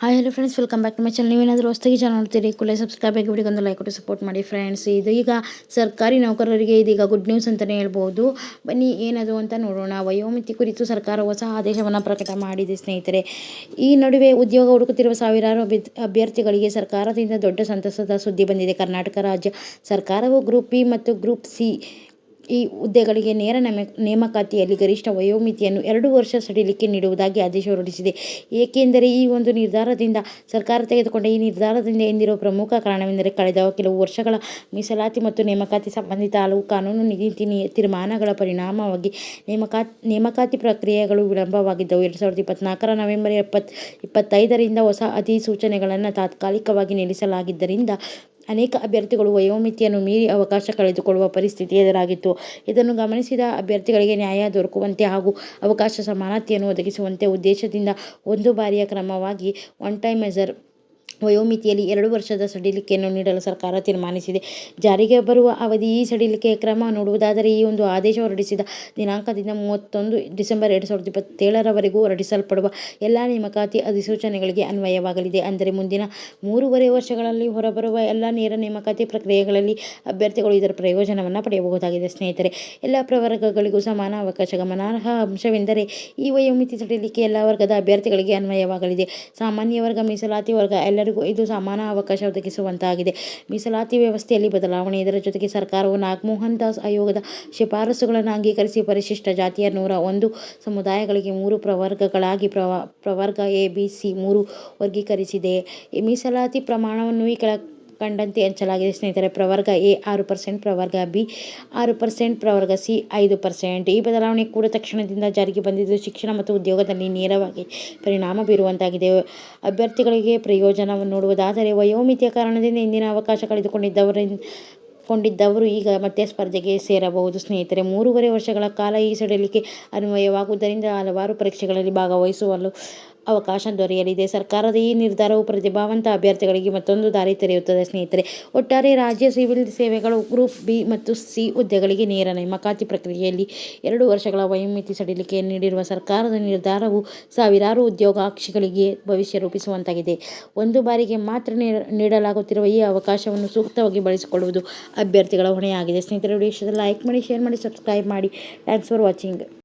Hi hello friends welcome back to my channel ನೀವೇನಾದರೂ ಹೊಸದಾಗಿ channel ನೋಡ್ತೀರಿ, ಕೂಡಲೇ ಸಬ್ಸ್ಕ್ರೈಬ್ ಆಗಿ ಒಂದು ಲೈಕ್ ಕೊಟ್ಟು ಸಪೋರ್ಟ್ ಮಾಡಿ ಫ್ರೆಂಡ್ಸ್ ಇದು ಈಗ ಸರ್ಕಾರಿ ನೌಕರರಿಗೆ ಇದೀಗ ಗುಡ್ ನ್ಯೂಸ್ ಅಂತಲೇ ಹೇಳ್ಬೋದು. ಬನ್ನಿ ಏನದು ಅಂತ ನೋಡೋಣ. ವಯೋಮಿತಿ ಕುರಿತು ಸರ್ಕಾರ ಹೊಸ ಆದೇಶವನ್ನು ಪ್ರಕಟ ಮಾಡಿದೆ ಸ್ನೇಹಿತರೆ. ಈ ನಡುವೆ ಉದ್ಯೋಗ ಹುಡುಕುತ್ತಿರುವ ಸಾವಿರಾರು ಅಭ್ಯ- ಅಭ್ಯರ್ಥಿಗಳಿಗೆ ಸರ್ಕಾರದಿಂದ ದೊಡ್ಡ ಸಂತಸದ ಸುದ್ದಿ ಬಂದಿದೆ. ಕರ್ನಾಟಕ ರಾಜ್ಯ ಸರ್ಕಾರವು ಗ್ರೂಪ್ ಬಿ ಮತ್ತು ಗ್ರೂಪ್ ಸಿ ಈ ಹುದ್ದೆಗಳಿಗೆ ನೇರ ನೇಮ, ನೇಮಕಾತಿಯಲ್ಲಿ ಗರಿಷ್ಠ ವಯೋಮಿತಿಯನ್ನು ಎರಡು ವರ್ಷ ಸಡಿಲಿಕೆ ನೀಡುವುದಾಗಿ ಆದೇಶ ಹೊರಡಿಸಿದೆ. ಏಕೆಂದರೆ ಈ ಒಂದು ನಿರ್ಧಾರದಿಂದ ಸರ್ಕಾರ ತೆಗೆದುಕೊಂಡ ಈ ನಿರ್ಧಾರದಿಂದ ಎಂದಿರುವ ಪ್ರಮುಖ ಕಾರಣವೆಂದರೆ ಕಳೆದ ಕೆಲವು ವರ್ಷಗಳ ಮೀಸಲಾತಿ ಮತ್ತು ನೇಮಕಾತಿ ಸಂಬಂಧಿತ ಹಲವು ಕಾನೂನು ನೀತಿ ತೀರ್ಮಾನಗಳ ಪರಿಣಾಮವಾಗಿ ನೇಮಕಾತಿ ನೇಮಕಾತಿ ಪ್ರಕ್ರಿಯೆಗಳು ವಿಳಂಬವಾಗಿದ್ದವು. ಎರಡು ಸಾವಿರದ ಇಪ್ಪತ್ನಾಲ್ಕರ ನವೆಂಬರ್ ಎಪ್ಪತ್ತು ಇಪ್ಪತ್ತೈದರಿಂದ ಹೊಸ ಅಧಿಸೂಚನೆಗಳನ್ನು ತಾತ್ಕಾಲಿಕವಾಗಿ ನಿಲ್ಲಿಸಲಾಗಿದ್ದರಿಂದ ಅನೇಕ ಅಭ್ಯರ್ಥಿಗಳು ವಯೋಮಿತಿಯನ್ನು ಮೀರಿ ಅವಕಾಶ ಕಳೆದುಕೊಳ್ಳುವ ಪರಿಸ್ಥಿತಿ ಎದುರಾಗಿತ್ತು. ಇದನ್ನು ಗಮನಿಸಿದ ಅಭ್ಯರ್ಥಿಗಳಿಗೆ ನ್ಯಾಯ ದೊರಕುವಂತೆ ಹಾಗೂ ಅವಕಾಶ ಸಮಾನತೆಯನ್ನು ಒದಗಿಸುವಂತೆ ಉದ್ದೇಶದಿಂದ ಒಂದು ಬಾರಿಯ ಕ್ರಮವಾಗಿ ಒನ್ ಟೈಮ್ ಮೆಜರ್ ವಯೋಮಿತಿಯಲ್ಲಿ ಎರಡು ವರ್ಷದ ಸಡಿಲಿಕೆಯನ್ನು ನೀಡಲು ಸರ್ಕಾರ ತೀರ್ಮಾನಿಸಿದೆ. ಜಾರಿಗೆ ಬರುವ ಅವಧಿ ಈ ಸಡಿಲಿಕೆಯ ಕ್ರಮ ನೋಡುವುದಾದರೆ ಈ ಒಂದು ಆದೇಶ ಹೊರಡಿಸಿದ ದಿನಾಂಕದಿಂದ ಮೂವತ್ತೊಂದು ಡಿಸೆಂಬರ್ ಎರಡು ಸಾವಿರದ ಇಪ್ಪತ್ತೇಳರವರೆಗೂ ಹೊರಡಿಸಲ್ಪಡುವ ಎಲ್ಲ ನೇಮಕಾತಿ ಅಧಿಸೂಚನೆಗಳಿಗೆ ಅನ್ವಯವಾಗಲಿದೆ. ಅಂದರೆ ಮುಂದಿನ ಮೂರುವರೆ ವರ್ಷಗಳಲ್ಲಿ ಹೊರಬರುವ ಎಲ್ಲ ನೇರ ನೇಮಕಾತಿ ಪ್ರಕ್ರಿಯೆಗಳಲ್ಲಿ ಅಭ್ಯರ್ಥಿಗಳು ಇದರ ಪ್ರಯೋಜನವನ್ನು ಪಡೆಯಬಹುದಾಗಿದೆ. ಸ್ನೇಹಿತರೆ, ಎಲ್ಲ ಪ್ರವರ್ಗಗಳಿಗೂ ಸಮಾನ ಅವಕಾಶ ಗಮನಾರ್ಹ ಅಂಶವೆಂದರೆ ಈ ವಯೋಮಿತಿ ಸಡಿಲಿಕೆ ಎಲ್ಲ ವರ್ಗದ ಅಭ್ಯರ್ಥಿಗಳಿಗೆ ಅನ್ವಯವಾಗಲಿದೆ. ಸಾಮಾನ್ಯ ವರ್ಗ, ಮೀಸಲಾತಿ ವರ್ಗ ಎಲ್ಲರಿಗೂ ಇದು ಸಮಾನ ಅವಕಾಶ ಒದಗಿಸುವಂತಾಗಿದೆ. ಮೀಸಲಾತಿ ವ್ಯವಸ್ಥೆಯಲ್ಲಿ ಬದಲಾವಣೆ ಇದರ ಜೊತೆಗೆ ಸರ್ಕಾರವು ನಾಗಮೋಹನ್ ದಾಸ್ ಆಯೋಗದ ಶಿಫಾರಸುಗಳನ್ನು ಅಂಗೀಕರಿಸಿ ಪರಿಶಿಷ್ಟ ಜಾತಿಯ ನೂರ ಒಂದು ಸಮುದಾಯಗಳಿಗೆ ಮೂರು ಪ್ರವರ್ಗಗಳಾಗಿ ಪ್ರವ, ಪ್ರವರ್ಗ ಎ, ಬಿ, ಸಿ ಮೂರು ವರ್ಗೀಕರಿಸಿದೆ. ಮೀಸಲಾತಿ ಪ್ರಮಾಣವನ್ನು ಈ ಕೆಳ ಕಂಡಂತೆ ಹಂಚಲಾಗಿದೆ ಸ್ನೇಹಿತರೆ, ಪ್ರವರ್ಗ ಎ ಆರು ಪರ್ಸೆಂಟ್, ಪ್ರವರ್ಗ ಬಿ ಆರು ಪರ್ಸೆಂಟ್, ಪ್ರವರ್ಗ ಸಿ ಐದು ಪರ್ಸೆಂಟ್. ಈ ಬದಲಾವಣೆ ಕೂಡ ತಕ್ಷಣದಿಂದ ಜಾರಿಗೆ ಬಂದಿದ್ದು ಶಿಕ್ಷಣ ಮತ್ತು ಉದ್ಯೋಗದಲ್ಲಿ ನೇರವಾಗಿ ಪರಿಣಾಮ ಬೀರುವಂತಾಗಿದೆ. ಅಭ್ಯರ್ಥಿಗಳಿಗೆ ಪ್ರಯೋಜನವನ್ನು ನೋಡುವುದಾದರೆ ವಯೋಮಿತಿಯ ಕಾರಣದಿಂದ ಇಂದಿನ ಅವಕಾಶ ಕಳೆದುಕೊಂಡಿದ್ದವರಿಂದ ಕೊಂಡಿದ್ದವರು ಈಗ ಮತ್ತೆ ಸ್ಪರ್ಧೆಗೆ ಸೇರಬಹುದು. ಸ್ನೇಹಿತರೆ, ಮೂರುವರೆ ವರ್ಷಗಳ ಕಾಲ ಈ ಸಡಿಲಿಕೆ ಅನ್ವಯವಾಗುವುದರಿಂದ ಹಲವಾರು ಪರೀಕ್ಷೆಗಳಲ್ಲಿ ಭಾಗವಹಿಸಲು ಅವಕಾಶ ದೊರೆಯಲಿದೆ. ಸರ್ಕಾರದ ಈ ನಿರ್ಧಾರವು ಪ್ರತಿಭಾವಂತ ಅಭ್ಯರ್ಥಿಗಳಿಗೆ ಮತ್ತೊಂದು ದಾರಿ ತೆರೆಯುತ್ತದೆ. ಸ್ನೇಹಿತರೆ, ಒಟ್ಟಾರೆ ರಾಜ್ಯ ಸಿವಿಲ್ ಸೇವೆಗಳು ಗ್ರೂಪ್ ಬಿ ಮತ್ತು ಸಿ ಹುದ್ದೆಗಳಿಗೆ ನೇರ ನೇಮಕಾತಿ ಪ್ರಕ್ರಿಯೆಯಲ್ಲಿ ಎರಡು ವರ್ಷಗಳ ವಯೋಮಿತಿ ಸಡಿಲಿಕೆ ನೀಡಿರುವ ಸರ್ಕಾರದ ನಿರ್ಧಾರವು ಸಾವಿರಾರು ಉದ್ಯೋಗಾಕ್ಷಿಗಳಿಗೆ ಭವಿಷ್ಯ ರೂಪಿಸುವಂತಾಗಿದೆ. ಒಂದು ಬಾರಿಗೆ ಮಾತ್ರ ನೀಡಲಾಗುತ್ತಿರುವ ಈ ಅವಕಾಶವನ್ನು ಸೂಕ್ತವಾಗಿ ಬಳಸಿಕೊಳ್ಳುವುದು ಅಭ್ಯರ್ಥಿಗಳ ಹೊಣೆಯಾಗಿದೆ. ಸ್ನೇಹಿತರೆ, ವಿಡಿಯೋ ಲೈಕ್ ಮಾಡಿ ಶೇರ್ ಮಾಡಿ ಸಬ್ಸ್ಕ್ರೈಬ್ ಮಾಡಿ. Thanks for watching